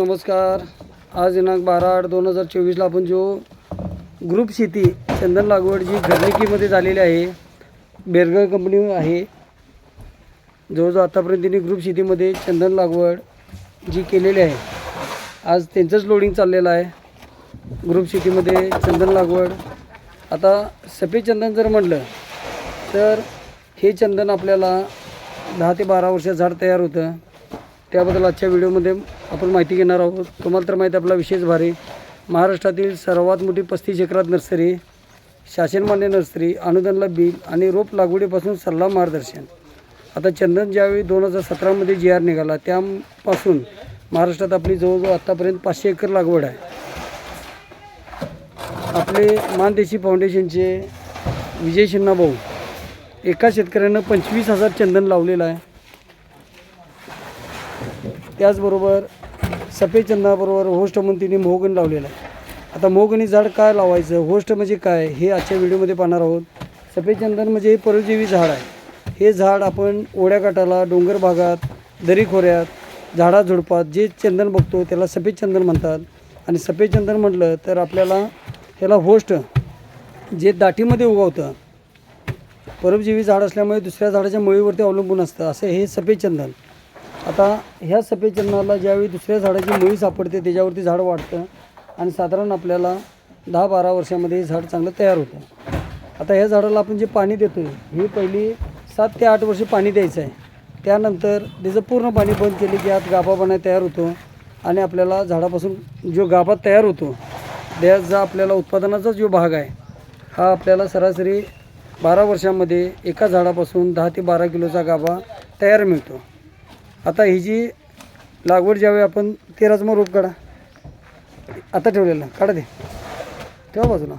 नमस्कार. आज दिनांक बारा आठ दोन हजार चोवीसला आपण जो ग्रुप शेती चंदन लागवड जी घरनिकीमध्ये झालेली आहे बेरगाव कंपनी आहे जवळजवळ आतापर्यंत त्यांनी ग्रुप शेतीमध्ये चंदन लागवड जी केलेली आहे आज त्यांचंच लोडिंग चाललेलं आहे. ग्रुप शेतीमध्ये चंदन लागवड. आता सफेद चंदन जर म्हटलं तर हे चंदन आपल्याला दहा ते बारा वर्षात झाड तयार होतं. त्याबद्दल आजच्या व्हिडिओमध्ये आपण माहिती घेणार आहोत. तुम्हाला तर माहिती आपला विशेष भारी महाराष्ट्रातील सर्वात मोठी पस्तीस एकरात नर्सरी शासनमान्य नर्सरी अनुदानला बिल आणि रोप लागवडीपासून सल्ला मार्गदर्शन. आता चंदन ज्यावेळी दोन हजार सतरामध्ये जी आर निघाला त्यापासून महाराष्ट्रात आपली जवळजवळ आत्तापर्यंत पाचशे एकर लागवड आहे. आपले मानदेशी फाउंडेशनचे विजय शिन्ना भाऊ एका शेतकऱ्यानं पंचवीस हजार चंदन लावलेलं आहे. त्याचबरोबर सफेद चंदनाबरोबर होस्ट म्हणून तिने मोहगण लावलेला आहे. आता मोहगणी झाड काय लावायचं? होस्ट म्हणजे काय? हे आजच्या व्हिडिओमध्ये पाहणार आहोत. सफेद चंदन म्हणजे हे परजीवी झाड आहे. हे झाड आपण ओढ्याकाठाला डोंगर भागात दरी खोऱ्यात झाडा झुडपात जे चंदन बघतो त्याला सफेद चंदन म्हणतात. आणि सफेद चंदन म्हटलं तर आपल्याला ह्याला होस्ट जे दाटीमध्ये उगवतं परजीवी झाड असल्यामुळे दुसऱ्या झाडाच्या मुळीवरती अवलंबून असतं. असं हे सफेद चंदन आता ह्या सफेद चंदनाला ज्यावेळी दुसऱ्या झाडाची मुळी सापडते त्याच्यावरती झाड वाढतं आणि साधारण आपल्याला दहा बारा वर्षामध्ये हे झाड चांगलं तयार होतं. आता ह्या झाडाला आपण जे पाणी देतो आहे हे पहिली सात ते आठ वर्ष पाणी द्यायचं आहे. त्यानंतर त्याचं पूर्ण पाणी बंद केले की आत गाभापणा तयार होतो आणि आपल्याला झाडापासून जो गाभा तयार होतो त्याचा आपल्याला उत्पादनाचा जो भाग आहे हा आपल्याला सरासरी बारा वर्षामध्ये एका झाडापासून दहा ते बारा किलोचा गाभा तयार मिळतो. आता ही जी लागवड ज्यावेळी आपण तेराच रोप काढा. आता ठेवलेलं काढा दे ठेवा बाजूला.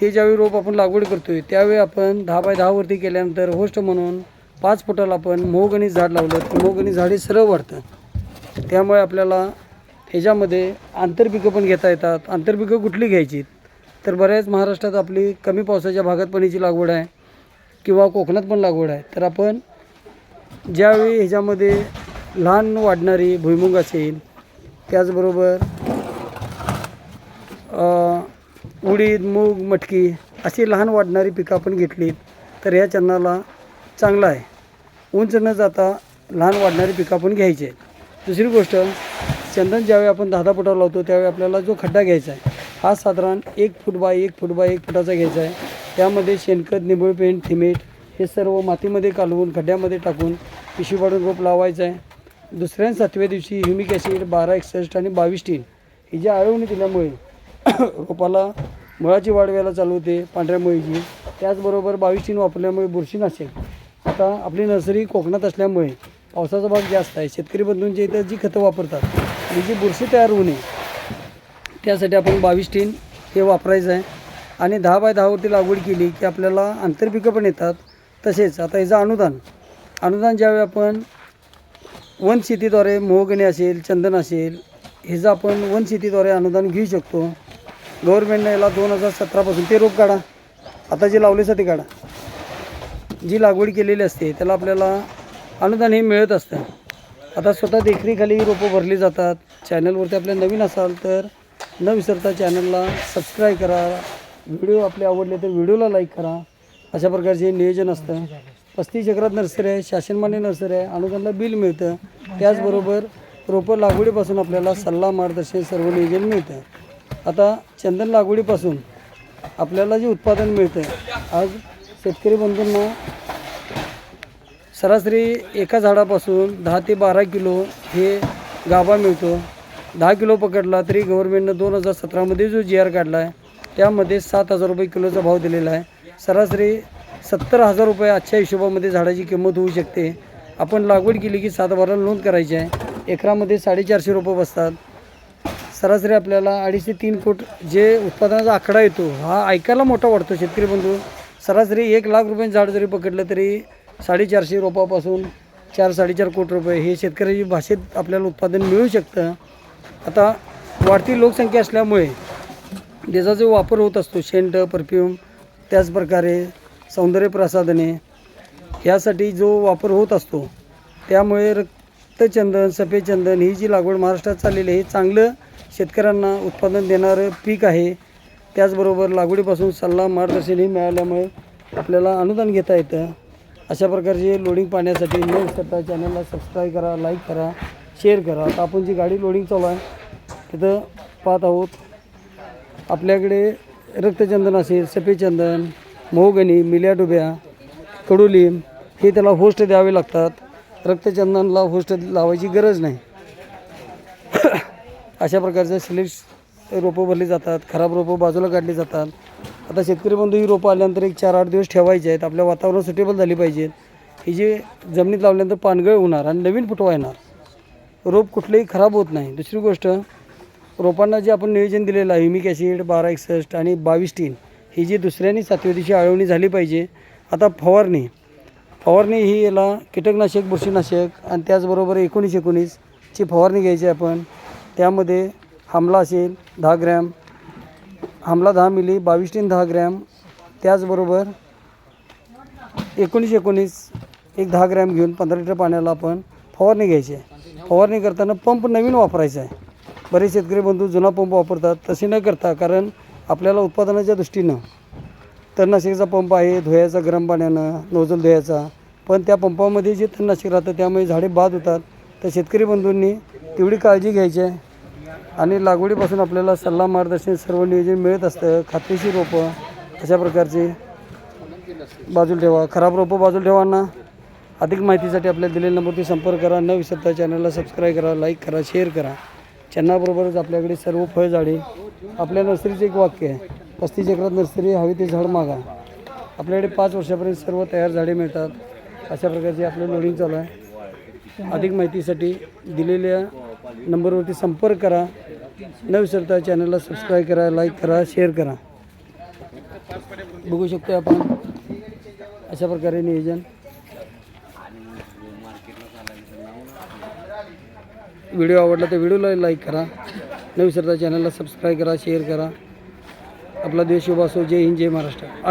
हे ज्यावेळी रोप आपण लागवड करतोय त्यावेळी आपण दहा बाय दहावरती केल्यानंतर होस्ट म्हणून पाच फुटाला आपण मोहगणी झाड लावलं. तर मोहगणी झाड हे सरळ वाढतं त्यामुळे आपल्याला ह्याच्यामध्ये आंतरपिकं पण घेता येतात. आंतरपिकं कुठली घ्यायची? तर बऱ्याच महाराष्ट्रात आपली कमी पावसाच्या भागात पण याची लागवड आहे किंवा कोकणात पण लागवड आहे. तर आपण ज्यावेळी ह्याच्यामध्ये लहान वाढणारी भुईमुग असेल त्याचबरोबर उडीद मूग मटकी अशी लहान वाढणारी पिकं आपण घेतली तर ह्या चन्नाला चांगला आहे. उंच न जाता लहान वाढणारी पिकं आपण घ्यायची. आहेत दुसरी गोष्ट चंदन ज्यावेळी आपण दहा दहा फुटावर लावतो त्यावेळी आपल्याला जो खड्डा घ्यायचा आहे हा साधारण एक फूट बाय एक फूट बाय एक फुटाचा घ्यायचा आहे. त्यामध्ये शेणखत निंबळ पेंट थिमेट हे सर्व मातीमध्ये कालवून खड्ड्यामध्ये टाकून पिशवी पाडून रोप लावायचं आहे. दुसऱ्या सातव्या दिवशी ह्युमिक ॲसिड बारा एकसष्ट आणि बावीस टीन ही जी आळवणी दिल्यामुळे रोपाला मुळाची वाढ व्हायला चालू होते पांढऱ्या मुळीची. त्याचबरोबर बावीस टीन वापरल्यामुळे बुरशी नसेल आता आपली नर्सरी कोकणात असल्यामुळे पावसाचा भाग जास्त आहे. शेतकरी बंधूंच्या इथं जी खतं वापरतात आणि जी बुरशी तयार होऊ नये त्यासाठी आपण बावीस टीन हे वापरायचं आहे. आणि दहा बाय दहावरती लागवड केली की आपल्याला आंतरपिकं पण येतात. तसेच आता याचं अनुदान अनुदान ज्यावेळी आपण वन शेतीद्वारे मोहगणी असेल चंदन असेल ह्याचं आपण वन शेतीद्वारे अनुदान घेऊ शकतो गव्हर्मेंटनं याला दोन हजार सतरापासून ते रोप काढा. आता जे लावलेसाठी काढा. जी लागवड केलेली असते त्याला आपल्याला अनुदान हे मिळत असतं. आता स्वतः देखरेखाली रोपं भरली जातात. चॅनलवरती आपल्या नवीन असाल तर न विसरता चॅनलला सबस्क्राईब करा. व्हिडिओ आपले आवडले तर व्हिडिओला लाईक करा. अशा प्रकारचे नियोजन असतं. पस्तीस एकरात नर्सरी आहे शासनमान्य नर्सरी आहे अनुदानला बिल मिळतं. त्याचबरोबर रोपं लागवडीपासून आपल्याला सल्ला मार्गदर्शन सर्व नियोजन मिळतं. आता चंदन लागवडीपासून आपल्याला जे उत्पादन मिळतं आज शेतकरी बंधूंना सरासरी एका झाडापासून दहा ते बारा किलो हे गाभा मिळतो. दहा किलो पकडला तरी गव्हर्नमेंटनं दोन हजार सतरामध्ये जो जी आर काढला आहे त्यामध्ये सात हजार रुपये किलोचा भाव दिलेला आहे. सरासरी सत्तर हजार रुपये आजच्या हिशोबामध्ये झाडाची किंमत होऊ शकते. आपण लागवड केली की सात नोंद करायची आहे. एकरामध्ये साडेचारशे रुपये बसतात. सरासरी आपल्याला अडीच ते तीन कोट जे उत्पादनाचा आकडा येतो हा ऐकायला मोठा वाटतो शेतकरी बंधू. सरासरी एक लाख रुपयांचं झाड जरी पकडलं तरी साडेचारशे रोपापासून चार साडेचार कोटी रुपये हे शेतकऱ्याची भाषेत आपल्याला उत्पादन मिळू शकतं. आता वाढती लोकसंख्या असल्यामुळे त्याचा जो वापर होत असतो. शेंट परफ्यूम त्याचप्रकारे सौंदर्यप्रसाधने यासाठी ह्यासाठी जो वापर होत असतो त्यामुळे रक्तचंदन सफेद चंदन ही जी लागवड महाराष्ट्रात चाललेली आहे हे चांगलं शेतकऱ्यांना उत्पादन देणारं पीक आहे. त्याचबरोबर लागवडीपासून सल्ला मार्गदर्शनही मिळाल्यामुळे आपल्याला अनुदान घेता येतं. अशा प्रकारचे लोडिंग पाहण्यासाठी न विसरता चॅनलला सबस्क्राईब करा लाईक करा शेअर करा. आता आपण जी गाडी लोडिंग चालू आहे तिथं पाहत आहोत. आपल्याकडे रक्तचंदन असेल सफेद चंदन मोहगणी मिल्या डुब्या कडुलिंब हे त्याला होस्ट द्यावे लागतात. रक्तचंदनला होस्ट लावायची गरज नाही. अशा प्रकारचे सिलेक्ट रोपं भरली जातात खराब रोपं बाजूला काढली जातात. आता शेतकरी बंधू ही रोपं आल्यानंतर एक चार आठ दिवस ठेवायचे आहेत. आपल्या वातावरण सुटेबल झाली पाहिजेत. ही जी जमिनीत लावल्यानंतर पानगळ होणार आणि नवीन फुटवा येणार. रोप कुठलंही खराब होत नाही. दुसरी गोष्ट रोपांना जे आपण नियोजन दिलेलं आहे ह्युमिक ॲसिड बारा एकसष्ट आणि बावीस टीन ही जी दुसऱ्यानी सातव्या दिवशी आळवणी झाली पाहिजे आता फवारणी. फवारणी ही याला कीटकनाशक बुरशीनाशक आणि त्याचबरोबर एकोणीस एकोणीसची फवारणी घ्यायची आहे आपण. त्यामध्ये हमला असेल दहा ग्रॅम हमला दहा मिली बावीस टीन दहा ग्रॅम त्याचबरोबर एकोणीस एकोणीस एक दहा ग्रॅम घेऊन पंधरा लिटर पाण्याला आपण फवारणी घ्यायची आहे. फवारणी करताना पंप नवीन वापरायचा आहे. बरेच शेतकरी बंधू जुना पंप वापरतात तसे न करता कारण आपल्याला उत्पादनाच्या दृष्टीनं तणनाशकाचा पंप आहे धुयाचा गरम पाण्यानं नोजल धुयाचा पण त्या पंपामध्ये जे तणनाशक राहतं त्यामुळे झाडे बाद होतात. तर शेतकरी बंधूंनी तेवढी काळजी घ्यायची आहे. आणि लागवडीपासून आपल्याला सल्ला मार्गदर्शन सर्व नियोजन मिळत असतं. खात्रीशी रोपं अशा प्रकारचे बाजूला ठेवा. खराब रोपं बाजूला ठेवांना अधिक माहितीसाठी आपल्या दिलेल्या नंबरवरती संपर्क करा. न विसरता चॅनलला सबस्क्राईब करा लाईक करा शेअर करा. चन्नाबरोबरच आपल्याकडे सर्व फळझाडे आपल्या नर्सरीचं एक वाक्य आहे पस्तीस एकरात नर्सरी हवी ते झाड मागा. आपल्याकडे पाच वर्षापर्यंत सर्व तयार झाडे मिळतात. अशा प्रकारचे आपलं लोडिंग चालू आहे. अधिक माहितीसाठी दिलेल्या नंबरवरती संपर्क करा. न विसरता चॅनलला सबस्क्राईब करा लाईक करा शेअर करा. बघू शकतो आपण अशा प्रकारे नियोजन. व्हिडिओ आवडला तर व्हिडिओला लाईक करा. न विसरता चॅनलला सबस्क्राईब करा शेअर करा. आपला देश शुभ असो. जय हिंद जय महाराष्ट्र.